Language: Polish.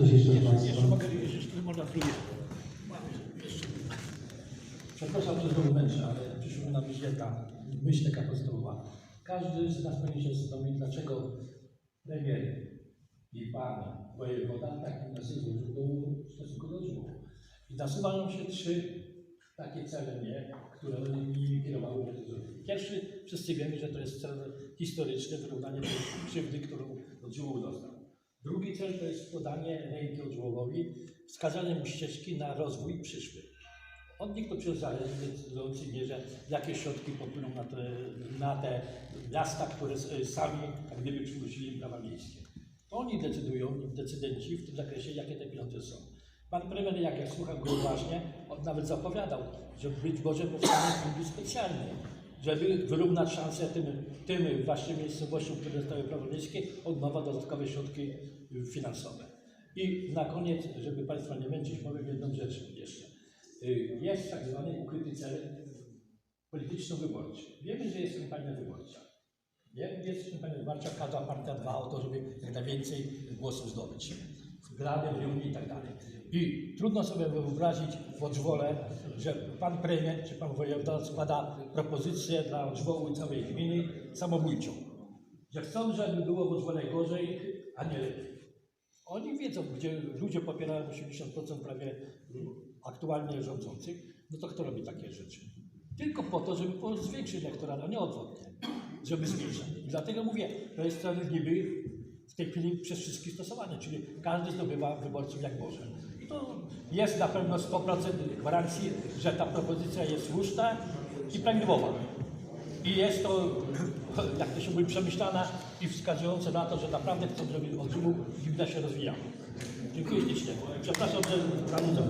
Coś jeszcze od Państwa? Przepraszam, że znowu męczę, ale przyszła mi na myśl jedna myśl taka podstawowa. Każdy z nas powinien się zastanowić, dlaczego premier i pan wojewoda tak do w stosunku do drzwi. I nasuwają się trzy takie cele, nie, które nimi kierowały. Pierwszy, wszyscy wiemy, że to jest cel historyczny, wyrównanie krzywdy, którą Odżółł dostał. Drugi cel to jest podanie ręki Odżółowi, wskazanie mu ścieżki na rozwój przyszły. Od nich to przezależy w decydującej mierze, jakie środki popłyną na te, na te miasta, które s- sami jak gdyby przywrócili prawa miejskie. To oni decydują, decydenci w tym zakresie, jakie te pieniądze są. Pan premier, jak ja słucham go uważnie, on nawet zapowiadał, że być może powstanie fundusz specjalny, żeby wyrównać szanse tym, tym właśnie miejscowościom, które dostały prawo miejskie, od nowa dodatkowe środki finansowe. I na koniec, żeby Państwa nie męczyć, powiem jedną rzecz jeszcze. Y, Jest tak zwany ukryty cel polityczno-wyborczy. Wiemy, że jest kampania wyborcza. Jest kampania wyborcza, każda partia dba o to, żeby jak najwięcej głosów zdobyć. W Unii i tak dalej. I trudno sobie wyobrazić w Odżwole, że pan premier czy pan wojewoda składa propozycję dla Odżwołu i całej gminy samobójczą. Że chcą, żeby było w Odżwole gorzej, a nie lepiej. Oni wiedzą, gdzie ludzie popierają 80% prawie aktualnie rządzących, no to kto robi takie rzeczy? Tylko po to, żeby zwiększyć elektorat, a nie odwrotnie, żeby zmniejszać. I dlatego mówię, to jest niby tej chwili przez wszystkich stosowany, czyli każdy zdobywa wyborców jak może. I to jest na pewno 100% gwarancji, że ta propozycja jest słuszna i prawidłowa. I jest to, jak to się mówi, przemyślana i wskazujące na to, że naprawdę chcą, żeby od żółu gmina się rozwijała. Dziękuję ślicznie. Przepraszam, że zanudzam.